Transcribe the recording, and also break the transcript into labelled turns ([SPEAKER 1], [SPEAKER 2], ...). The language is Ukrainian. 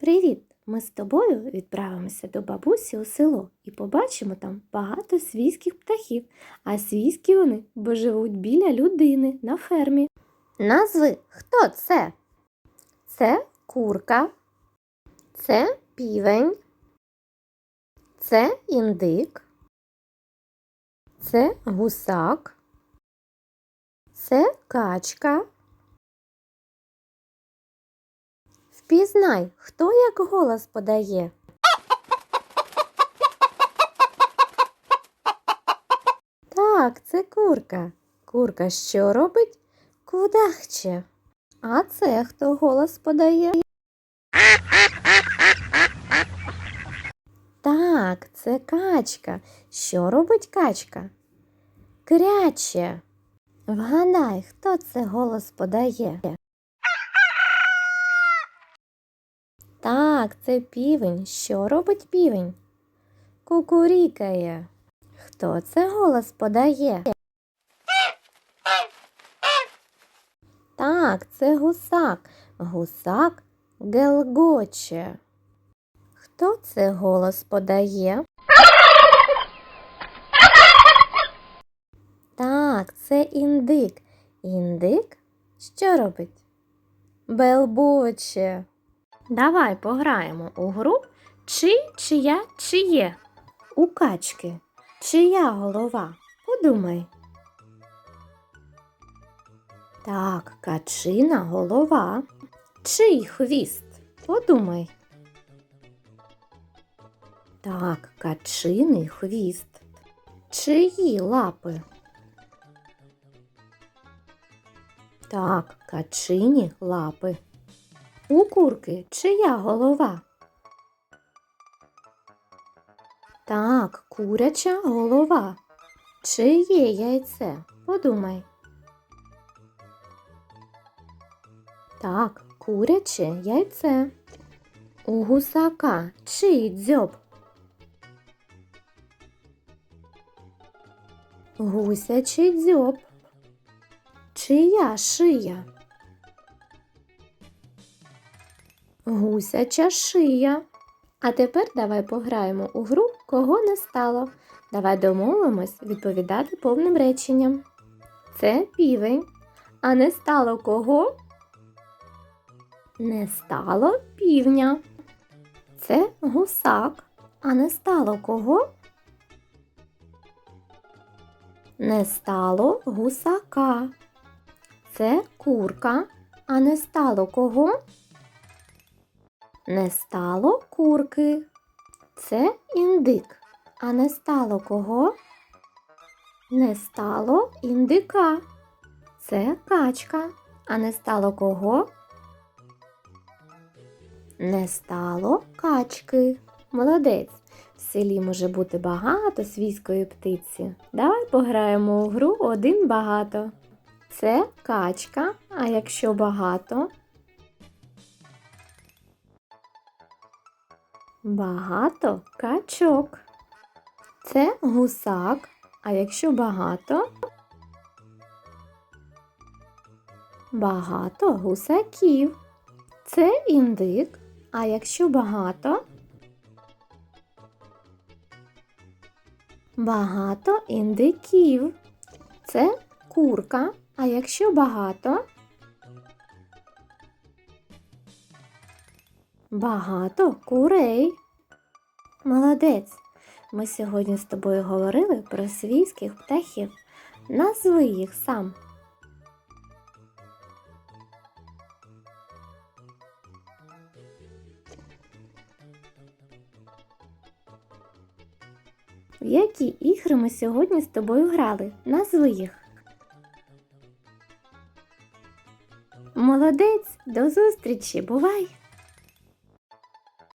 [SPEAKER 1] Привіт! Ми з тобою відправимося до бабусі у село і побачимо там багато свійських птахів, а свійські вони, бо живуть біля людини на фермі. Назви хто це? Це курка, це півень, це індик, це гусак, це качка. Впізнай, хто як голос подає. Так, це курка. Курка що робить? Кудахче. А це хто голос подає? Так, це качка. Що робить качка? Кряче. Вгадай, хто це голос подає? Так, це півень. Що робить півень? Кукурікає. Хто це голос подає? Так, це гусак. Гусак гелгоче. Хто це голос подає? Так, це індик. Індик що робить? Белбоче. Давай пограємо у гру чи чия чиє. У качки. Чия голова? Подумай. Так, качина голова. Чий хвіст? Подумай. Так, качиний хвіст. Чиї лапи? Так, качині лапи. У курки чия голова? Так, куряча голова. Чиє яйце? Подумай. Так, куряче яйце. У гусака чий дзьоб? Гусячий дзьоб. Чия шия? Гусяча шия. А тепер давай пограємо у гру кого не стало. Давай домовимось відповідати повним реченням. Це півень. А не стало кого? Не стало півня. Це гусак. А не стало кого? Не стало гусака. Це курка. А не стало кого? Не стало курки. Це індик. А не стало кого? Не стало індика. Це качка. А не стало кого? Не стало качки. Молодець. В селі може бути багато свійської птиці. Давай пограємо у гру один багато. Це качка, а якщо багато, Багато качок. Це гусак. А якщо багато? Багато гусаків. Це індик. А якщо багато? Багато індиків. Це курка. А якщо багато? Багато курей. Молодець. Ми сьогодні з тобою говорили про свійських птахів. Назви їх сам. В які ігри ми сьогодні з тобою грали? Назви їх. Молодець, до зустрічі, бувай!